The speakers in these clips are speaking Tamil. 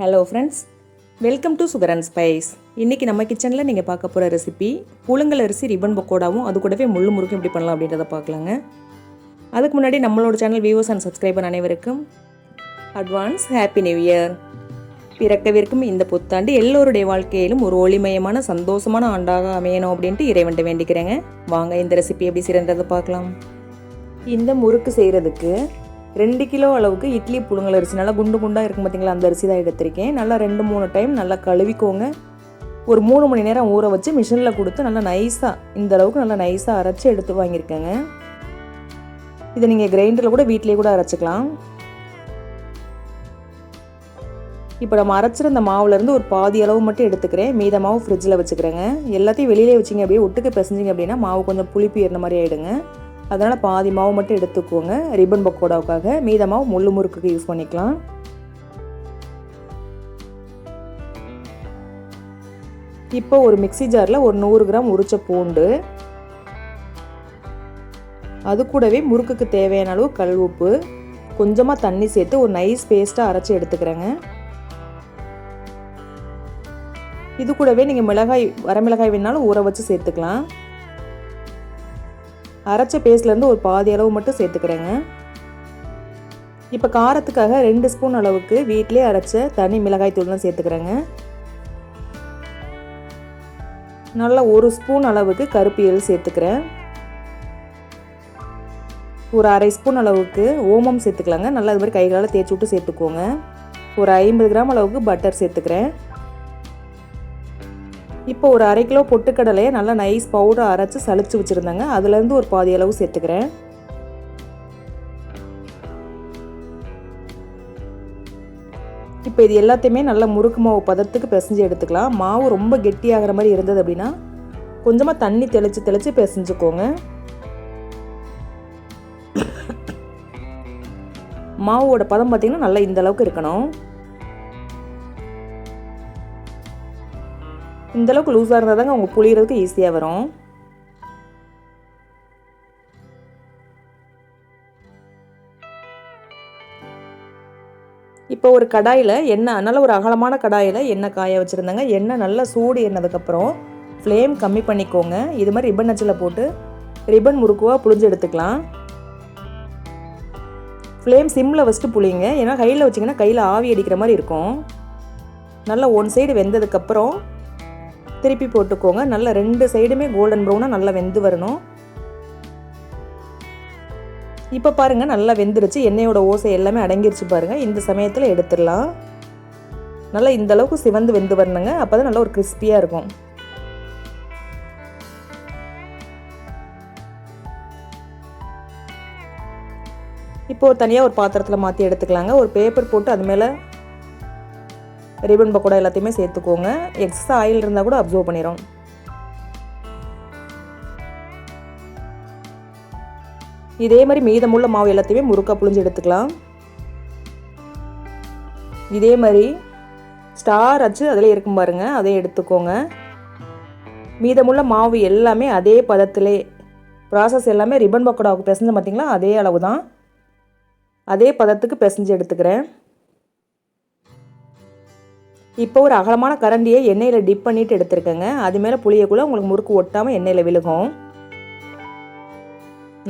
Hello friends welcome to sugar and spice இன்றைக்கி நம்ம கிச்சனில் நீங்கள் பார்க்க போகிற ரெசிபி புழுங்கல் அரிசி ரிப்பன் பக்கோடாவும் அது கூடவே முள்ளு முறுக்கும் எப்படி பண்ணலாம் அப்படின்றத பார்க்கலாங்க. அதுக்கு முன்னாடி நம்மளோட சேனல் வியூவர்ஸ் அண்ட் சப்ஸ்கிரைபர் அனைவருக்கும் அட்வான்ஸ் ஹாப்பி நியூ இயர் பிறக்கவிருக்கும் இந்த புத்தாண்டு எல்லோருடைய வாழ்க்கையிலும் ஒரு ஒளிமயமான சந்தோஷமான ஆண்டாக அமையணும் அப்படின்ட்டு இறைவன்ட்ட வேண்டிக்கிறேங்க. வாங்க இந்த ரெசிபி எப்படி சிறந்ததை பார்க்கலாம். இந்த முறுக்கு செய்கிறதுக்கு ரெண்டு கிலோ அளவுக்கு இட்லி புழுங்கல் அரிசி. நல்லா குண்டு குண்டாக இருக்கும் பார்த்தீங்களா அந்த அரிசி தான் எடுத்திருக்கேன். நல்லா ரெண்டு மூணு டைம் நல்லா கழுவிக்கோங்க. ஒரு மூணு மணி நேரம் ஊற வச்சு மிஷினில் கொடுத்து நல்லா நைஸாக இந்த அளவுக்கு நல்லா நைஸாக அரைச்சி எடுத்து வாங்கியிருக்கேங்க. இதை நீங்கள் கிரைண்டரில் கூட வீட்டிலேயே கூட அரைச்சிக்கலாம். இப்போ நம்ம அரைச்சிருந்த மாவுலேருந்து ஒரு பாதி அளவு மட்டும் எடுத்துக்கிறேன். மீத மாவு ஃப்ரிட்ஜில் வச்சுக்கிறேங்க. எல்லாத்தையும் வெளியிலே வச்சிங்க அப்படியே ஒட்டுக்கு பிசைஞ்சிங்க அப்படின்னா மாவு கொஞ்சம் புளிப்பு ஏறின மாதிரி ஆகிடுங்க அதனால் பாதி மாவு மட்டும் எடுத்துக்கோங்க. ரிப்பன் பக்கோடாவுக்காக மீத மாவு முள்ளு முறுக்குக்கு யூஸ் பண்ணிக்கலாம். இப்போ ஒரு மிக்சி ஜாரில் ஒரு நூறு கிராம் உரிச்ச பூண்டு. அது கூடவே முறுக்குக்கு தேவையான அளவு கல் உப்பு. கொஞ்சமாக தண்ணி சேர்த்து ஒரு நைஸ் பேஸ்ட்டாக அரைச்சி எடுத்துக்கிறேங்க. இது கூடவே நீங்கள் மிளகாய் வரமிளகாய் வேணாலும் ஊற வச்சு சேர்த்துக்கலாம். அரைச்ச பேஸ்ட்லேருந்து ஒரு பாதி அளவு மட்டும் சேர்த்துக்கிறேங்க. இப்போ காரத்துக்காக ரெண்டு ஸ்பூன் அளவுக்கு வீட்டிலே அரைச்ச தனி மிளகாய் தூள்லாம் சேர்த்துக்கிறேங்க. நல்லா ஒரு ஸ்பூன் அளவுக்கு கருப்பு எள் சேர்த்துக்கிறேன். ஒரு அரை ஸ்பூன் அளவுக்கு ஓமம் சேர்த்துக்கலாங்க. நல்லா இது மாதிரி கைகளால் தேய்ச்சி விட்டு சேர்த்துக்கோங்க. ஒரு ஐம்பது கிராம் அளவுக்கு பட்டர் சேர்த்துக்கிறேன். இப்போ ஒரு அரை கிலோ பொட்டுக்கடலையை நல்லா நைஸ் பவுடர் அரைச்சி சளிச்சு வச்சுருந்தாங்க. அதுலேருந்து ஒரு பாதி அளவு சேர்த்துக்கிறேன். இப்போ இது எல்லாத்தையுமே நல்லா முறுக்கு மாவு பதத்துக்கு பிசைஞ்சு எடுத்துக்கலாம். மாவு ரொம்ப கெட்டியாகிற மாதிரி இருந்தது அப்படின்னா கொஞ்சமாக தண்ணி தெளித்து தெளித்து பிசைஞ்சுக்கோங்க. மாவோட பதம் பார்த்திங்கன்னா நல்லா இந்த அளவுக்கு இருக்கணும். இந்தளவுக்கு லூஸாக இருந்தால் தாங்க அவங்க புளியறதுக்கு ஈஸியாக வரும். இப்போ ஒரு கடாயில் எண்ணெய் நல்ல ஒரு அகலமான கடாயில் எண்ணெய் காய வச்சுருந்தாங்க. எண்ணெய் நல்லா சூடு எண்ணதுக்கப்புறம் ஃப்ளேம் கம்மி பண்ணிக்கோங்க. இது மாதிரி ரிப்பன் நச்சில் போட்டு ரிப்பன் முறுக்குவாக புளிஞ்சு எடுத்துக்கலாம். ஃப்ளேம் சிம்மில் வச்சுட்டு புளிங்க ஏன்னா கையில் வச்சிங்கன்னா கையில் ஆவி அடிக்கிற மாதிரி இருக்கும். நல்லா ஒன் சைடு வெந்ததுக்கப்புறம் திருப்பி போட்டுக்கோங்க. நல்லா ரெண்டு சைடுமே கோல்டன் ப்ரௌனாக நல்லா வெந்து வரணும். இப்போ பாருங்கள் நல்லா வெந்துருச்சு. எண்ணெயோட ஓசை எல்லாமே அடங்கிருச்சு பாருங்கள் இந்த சமயத்தில் எடுத்துடலாம். நல்லா இந்த அளவுக்கு சிவந்து வெந்து வரணுங்க. அப்போ தான் நல்லா ஒரு கிறிஸ்பியாக இருக்கும். இப்போது தனியாக ஒரு பாத்திரத்தில் மாற்றி எடுத்துக்கலாங்க. ஒரு பேப்பர் போட்டு அது மேலே ரிபன் பக்கோடா எல்லாத்தையுமே சேர்த்துக்கோங்க. எக்ஸ்ட்ரா ஆயில் இருந்தால் கூட அப்சர்வ் பண்ணிடும் இதே மாதிரி மீதமுள்ள மாவு எல்லாத்தையுமே முறுக்கா புழிஞ்சு எடுத்துக்கலாம். இதே மாதிரி ஸ்டார் அச்சு அதில் இருக்கும் பாருங்க அதையும் எடுத்துக்கோங்க. மீதமுள்ள மாவு எல்லாமே அதே பதத்திலே ப்ராசஸ் எல்லாமே ரிப்பன் பக்கோடாவுக்கு பிசைஞ்சு பார்த்தீங்களா அதே அளவு தான் அதே பதத்துக்கு பிசைஞ்சு எடுத்துக்கிறேன். இப்போ ஒரு அகலமான கரண்டியை எண்ணெயில் டிப் பண்ணிட்டு எடுத்துருக்கேங்க. அது மேலே புளியக்குள்ளே உங்களுக்கு முறுக்கு ஒட்டாமல் எண்ணெயில் விழுகும்.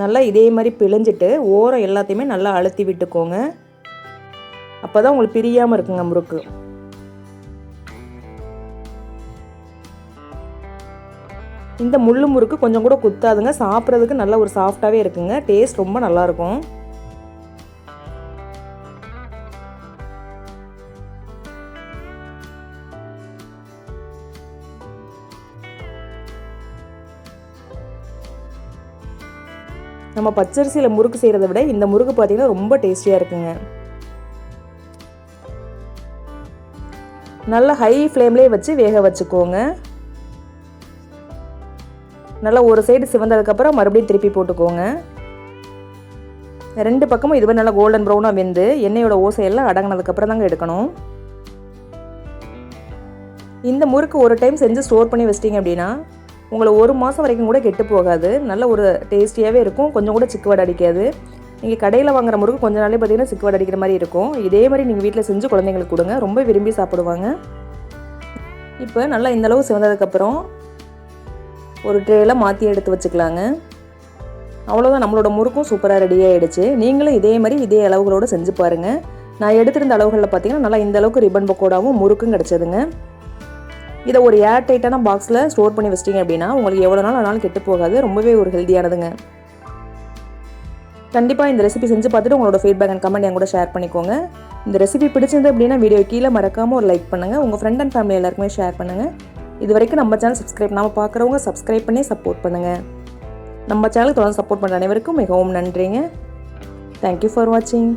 நல்லா இதே மாதிரி பிழிஞ்சிட்டு ஓரம் எல்லாத்தையுமே நல்லா அழுத்தி விட்டுக்கோங்க. அப்போ தான் உங்களுக்கு பிரியாமல் இருக்குங்க முறுக்கு. இந்த முள்ளு முறுக்கு கொஞ்சம் கூட குத்தாதுங்க. சாப்பிட்றதுக்கு நல்ல ஒரு சாஃப்டாகவே இருக்குங்க. டேஸ்ட் ரொம்ப நல்லாயிருக்கும் நம்ம பச்சரிசியில் முறுக்கு செய்கிறத விட இந்த முறுக்கு பார்த்திங்கன்னா ரொம்ப டேஸ்டியாக இருக்குங்க. நல்லா ஹை ஃப்ளேம்லேயே வச்சு வேக வச்சுக்கோங்க. நல்லா ஒரு சைடு சிவந்ததுக்கப்புறம் மறுபடியும் திருப்பி போட்டுக்கோங்க. ரெண்டு பக்கமும் இதுவே நல்லா கோல்டன் ப்ரௌனாக வெந்து எண்ணெயோட ஓசையெல்லாம் அடங்கினதுக்கப்புறம் தாங்க எடுக்கணும். இந்த முறுக்கு ஒரு டைம் செஞ்சு ஸ்டோர் பண்ணி வச்சிட்டிங்க அப்படின்னா உங்களை ஒரு மாதம் வரைக்கும் கூட கெட்டு போகாது. நல்ல ஒரு டேஸ்டியாகவே இருக்கும். கொஞ்சம் கூட சிக்குவாடு அடிக்காது. நீங்கள் கடையில் வாங்குற முறுக்கு கொஞ்ச நாளே பார்த்தீங்கன்னா சிக்குவாடு அடிக்கிற மாதிரி இருக்கும். இதே மாதிரி நீங்கள் வீட்டில் செஞ்சு குழந்தைங்களுக்கு கொடுங்க. ரொம்ப விரும்பி சாப்பிடுவாங்க. இப்போ நல்லா இந்த அளவு சிவந்ததுக்கப்புறம் ஒரு ட்ரேயில் மாற்றி எடுத்து வச்சுக்கலாங்க. அவ்வளோதான் நம்மளோட முறுக்கும் சூப்பராக ரெடி ஆகிடுச்சு நீங்களும் இதே மாதிரி இதே அளவுகளோடு செஞ்சு பாருங்கள் நான் எடுத்திருந்த அளவுகளில் பார்த்தீங்கன்னா நல்லா இந்த அளவுக்கு ரிப்பன் பக்கோடாவும் முறுக்கும் கிடச்சதுங்க. இதை ஒரு ஏர் டைட்டான பாக்ஸில் ஸ்டோர் பண்ணி வச்சிட்டிங்க அப்படின்னா உங்களுக்கு எவ்வளோ நாள் ஆனாலும் கெட்டு போகாது. ரொம்பவே ஒரு ஹெல்த்தியானதுங்க கண்டிப்பாக இந்த ரெசிபி செஞ்சு பார்த்துட்டு உங்களோட ஃபீட்பேக் அண்ட் கமெண்ட் என் கூட ஷேர் பண்ணிக்கோங்க. இந்த ரெசிபி பிடிச்சிருந்து அப்படின்னா வீடியோ கீழே மறக்காமல் ஒரு லைக் பண்ணுங்கள் உங்கள் ஃப்ரெண்ட் அண்ட் ஃபேமிலி எல்லாருக்குமே ஷேர் பண்ணுங்கள் இது வரைக்கும் நம்ம சேனல் சப்ஸ்கிரைப் நாம் பார்க்குறவங்க சப்ஸ்கிரைப் பண்ணி சப்போர்ட் பண்ணுங்கள் நம்ம சேனலுக்கு தொடர்ந்து சப்போர்ட் பண்ணுற அனைவருக்கும் மிகவும் நன்றிங்க. தேங்க்யூ ஃபார் வாட்சிங்